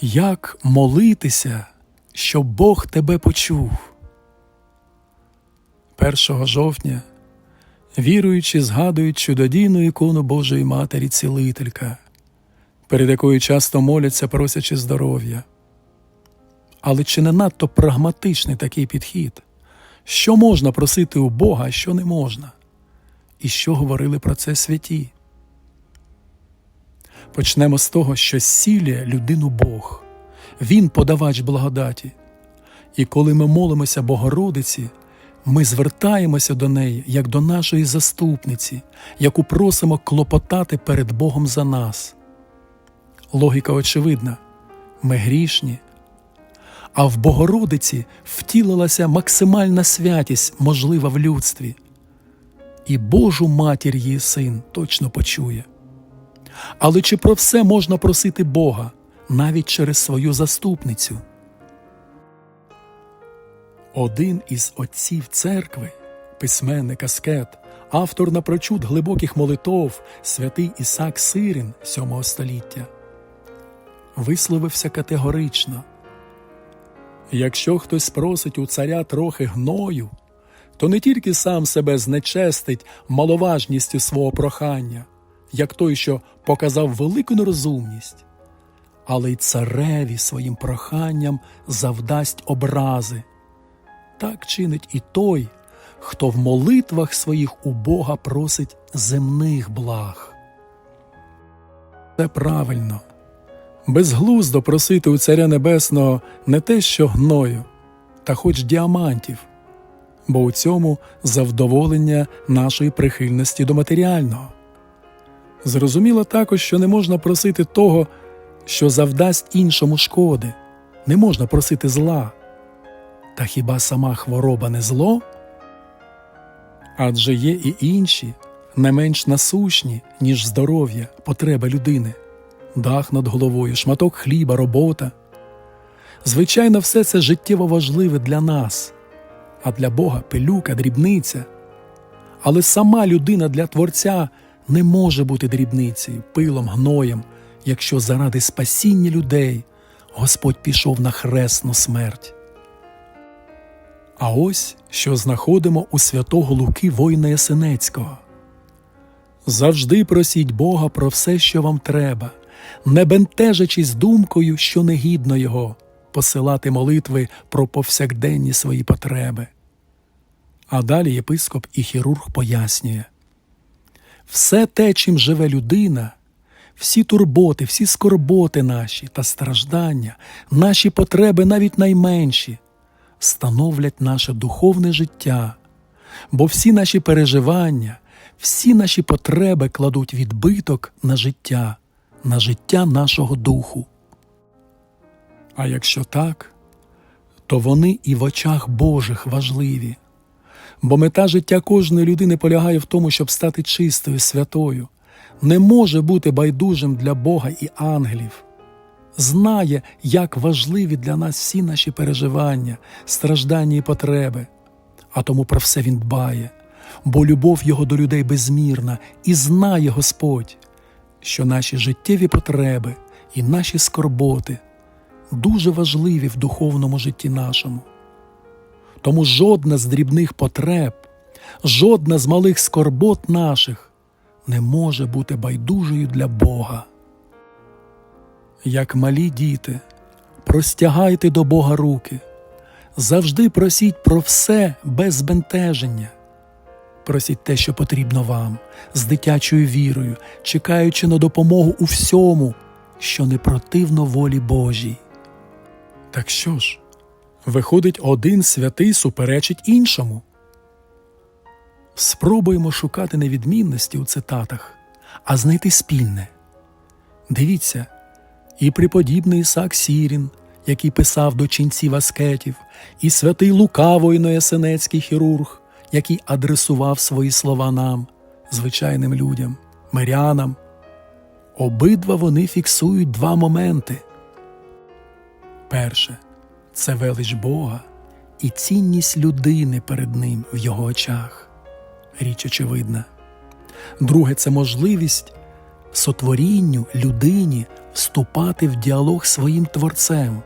Як молитися, щоб Бог тебе почув? 1 жовтня віруючи згадують чудодійну ікону Божої Матері Цілителька, перед якою часто моляться, просячи здоров'я. Але чи не надто прагматичний такий підхід? Що можна просити у Бога, а що не можна? І що говорили про це святі? Почнемо з того, що зцілює людину Бог. Він подавач благодаті. І коли ми молимося Богородиці, ми звертаємося до неї як до нашої заступниці, яку просимо клопотати перед Богом за нас. Логіка очевидна ми грішні, а в Богородиці втілилася максимальна святість, можлива в людстві. І Божу матір її син точно почує. Але чи про все можна просити Бога навіть через свою заступницю? Один із отців церкви, письменник аскет, автор напрочуд глибоких молитов, святий Ісак Сирин VII століття, висловився категорично. Якщо хтось просить у царя трохи гною, то не тільки сам себе знечестить маловажністю свого прохання, як той, що показав велику нерозумність, але й цареві своїм проханням завдасть образи. Так чинить і той, хто в молитвах своїх у Бога просить земних благ. Це правильно. Безглуздо просити у Царя Небесного не те, що гною, та хоч діамантів, бо у цьому завдоволення нашої прихильності до матеріального. Зрозуміло також, що не можна просити того, що завдасть іншому шкоди, не можна просити зла. Та хіба сама хвороба не зло? Адже є і інші, не менш насущні, ніж здоров'я, потреби людини, дах над головою, шматок хліба, робота. Звичайно, все це життєво важливе для нас, а для Бога пилюка, дрібниця. Але сама людина для Творця не може бути дрібницею, пилом, гноєм, якщо заради спасіння людей Господь пішов на хресну смерть. А ось що знаходимо у святого Луки воїна Ясенецького. Завжди просіть Бога про все, що вам треба, не бентежачись думкою, що негідно Його, посилати молитви про повсякденні свої потреби. А далі єпископ і хірург пояснює все те, чим живе людина, всі турботи, всі скорботи наші та страждання, наші потреби навіть найменші становлять наше духовне життя, бо всі наші переживання, всі наші потреби кладуть відбиток на життя, на життя нашого духу. А якщо так, то вони і в очах Божих важливі, бо мета життя кожної людини полягає в тому, щоб стати чистою, святою, не може бути байдужим для Бога і ангелів. Знає, як важливі для нас всі наші переживання, страждання і потреби, а тому про все він дбає, бо любов його до людей безмірна, і знає Господь, що наші життєві потреби і наші скорботи дуже важливі в духовному житті нашому. Тому жодна з дрібних потреб, жодна з малих скорбот наших не може бути байдужою для Бога як малі діти, простягайте до Бога руки, завжди просіть про все без збентеження. Просіть те, що потрібно вам, з дитячою вірою, чекаючи на допомогу у всьому, що не противно волі Божій. Так що ж, виходить, один святий суперечить іншому. Спробуємо шукати невідмінності у цитатах, а знайти спільне. Дивіться, і преподібний Ісак Сірін, який писав до ченців аскетів, і святий Лука воїно-ясенецький хірург, який адресував свої слова нам, звичайним людям, мирянам. Обидва вони фіксують два моменти. Перше це велич Бога і цінність людини перед Ним в його очах. Річ очевидна. Друге це можливість сотворінню людині вступати в діалог своїм творцем.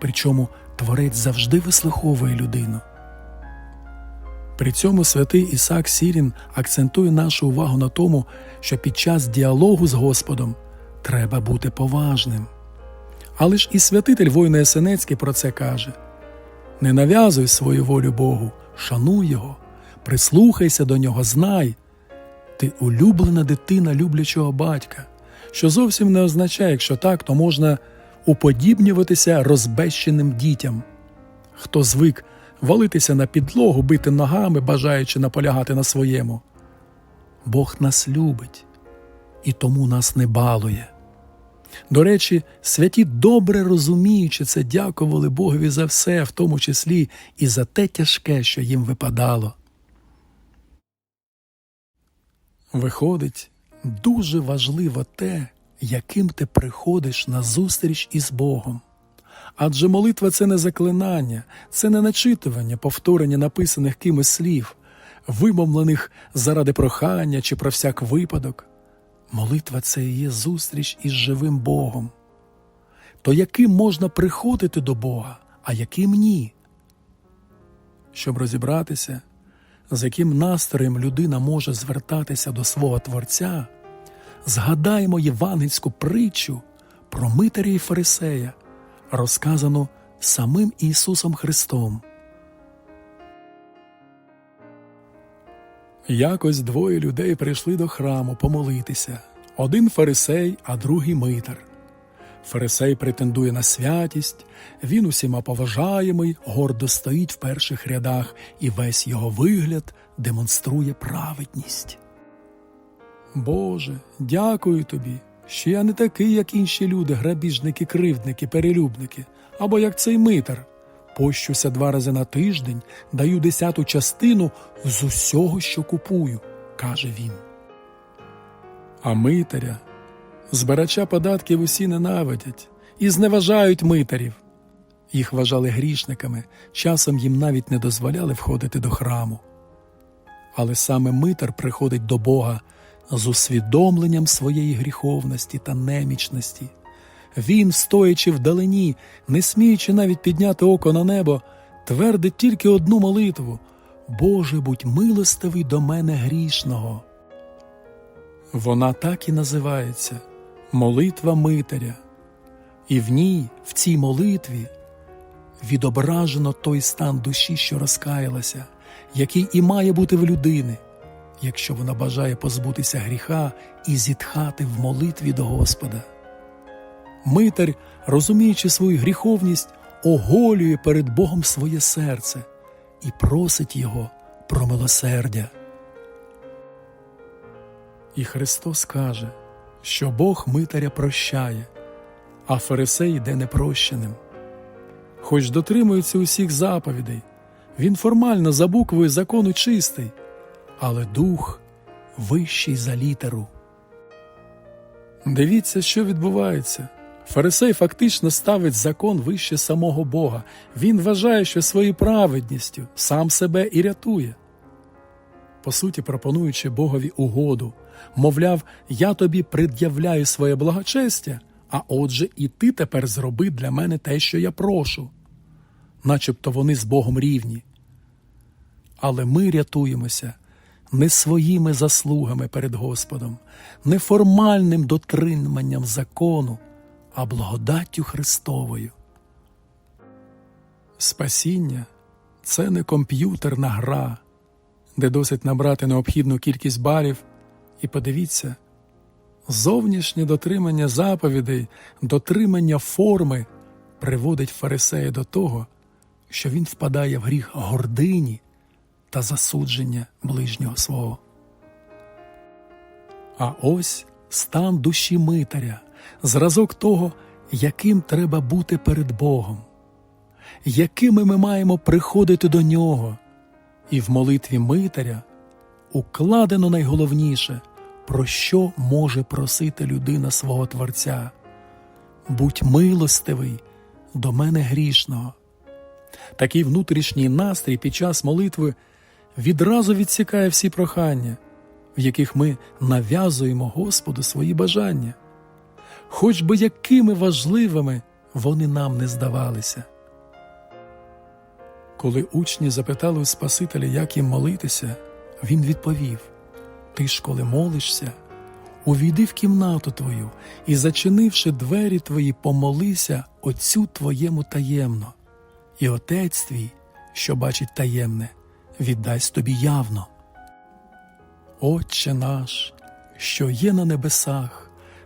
Причому творець завжди вислуховує людину. При цьому святий Ісак Сірін акцентує нашу увагу на тому, що під час діалогу з Господом треба бути поважним. Але ж і святитель воїна Есенецький про це каже: не нав'язуй свою волю Богу, шануй Його, прислухайся до нього, знай. Ти улюблена дитина люблячого батька, що зовсім не означає, якщо так, то можна уподібнюватися розбещеним дітям. Хто звик валитися на підлогу, бити ногами, бажаючи наполягати на своєму. Бог нас любить і тому нас не балує. До речі, святі добре розуміючи це, дякували Богові за все, в тому числі і за те тяжке, що їм випадало. Виходить, дуже важливо те, яким ти приходиш на зустріч із Богом. Адже молитва це не заклинання, це не начитування, повторення написаних кимось слів, вимовлених заради прохання чи про всяк випадок. Молитва це і є зустріч із живим Богом. То яким можна приходити до Бога, а яким ні? Щоб розібратися, з яким настроєм людина може звертатися до свого Творця, згадаємо євангельську притчу про Митаря і Фарисея, розказану самим Ісусом Христом. Якось двоє людей прийшли до храму помолитися один фарисей, а другий митар. Фарисей претендує на святість, він усіма поважаємий, гордо стоїть в перших рядах, і весь його вигляд демонструє праведність. Боже, дякую тобі, що я не такий, як інші люди, грабіжники, кривдники, перелюбники, або як цей митар. Пощуся два рази на тиждень, даю десяту частину з усього, що купую, каже він. А митаря, збирача податків усі ненавидять і зневажають митарів. Їх вважали грішниками, часом їм навіть не дозволяли входити до храму. Але саме митар приходить до Бога з усвідомленням своєї гріховності та немічності. Він, стоячи вдалині, не сміючи навіть підняти око на небо, твердить тільки одну молитву Боже, будь милостивий до мене грішного. Вона так і називається Молитва Митаря, і в ній, в цій молитві, відображено той стан душі, що розкаялася, який і має бути в людини, якщо вона бажає позбутися гріха і зітхати в молитві до Господа. Митар, розуміючи свою гріховність, оголює перед Богом своє серце і просить Його про милосердя. І Христос каже, що Бог митаря прощає, а фарисей йде непрощеним. Хоч дотримується усіх заповідей, він формально за буквою закону чистий, але дух вищий за літеру. Дивіться, що відбувається. Фарисей фактично ставить закон вище самого Бога. Він вважає, що своєю праведністю сам себе і рятує. По суті, пропонуючи Богові угоду, мовляв, я тобі пред'являю своє благочестя, а отже, і ти тепер зроби для мене те, що я прошу, начебто вони з Богом рівні. Але ми рятуємося не своїми заслугами перед Господом, не формальним дотриманням закону, а благодаттю Христовою. Спасіння це не комп'ютерна гра, де досить набрати необхідну кількість балів, і подивіться, зовнішнє дотримання заповідей, дотримання форми приводить фарисея до того, що він впадає в гріх гордині та засудження ближнього свого. А ось стан душі митаря, зразок того, яким треба бути перед Богом, якими ми маємо приходити до нього, і в молитві митаря укладено найголовніше, про що може просити людина свого Творця. Будь милостивий до мене грішного. Такий внутрішній настрій під час молитви відразу відсікає всі прохання, в яких ми нав'язуємо Господу свої бажання. Хоч би якими важливими вони нам не здавалися. Коли учні запитали у Спасителя, як їм молитися, він відповів: Ти ж, коли молишся, увійди в кімнату твою і, зачинивши двері твої, помолися Отцю твоєму таємно, і Отець твій, що бачить таємне, віддасть тобі явно. Отче наш, що є на небесах,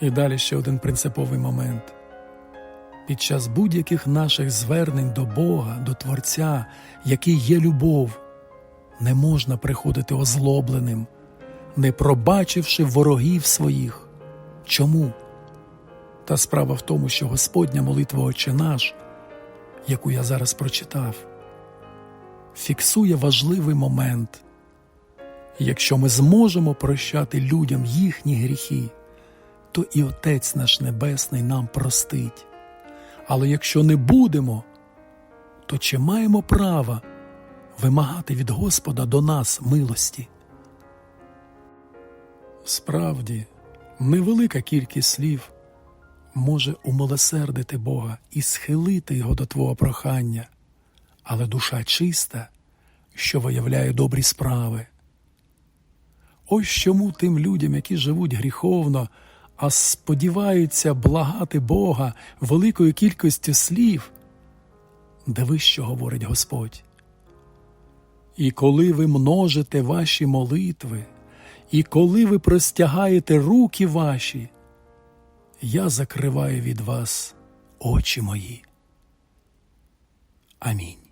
І далі ще один принциповий момент. Під час будь-яких наших звернень до Бога, до Творця, який є любов, не можна приходити озлобленим, не пробачивши ворогів своїх. Чому? Та справа в тому, що Господня молитва Отче наш, яку я зараз прочитав, фіксує важливий момент. Якщо ми зможемо прощати людям їхні гріхи, то і Отець наш Небесний нам простить. Але якщо не будемо, то чи маємо право вимагати від Господа до нас милості? Справді, невелика кількість слів може умилосердити Бога і схилити Його до Твого прохання, але душа чиста, що виявляє добрі справи. Ось чому тим людям, які живуть гріховно, а сподіваються благати Бога великою кількістю слів, дивись, що говорить Господь. І коли ви множите ваші молитви, і коли ви простягаєте руки ваші, я закриваю від вас очі мої. Амінь.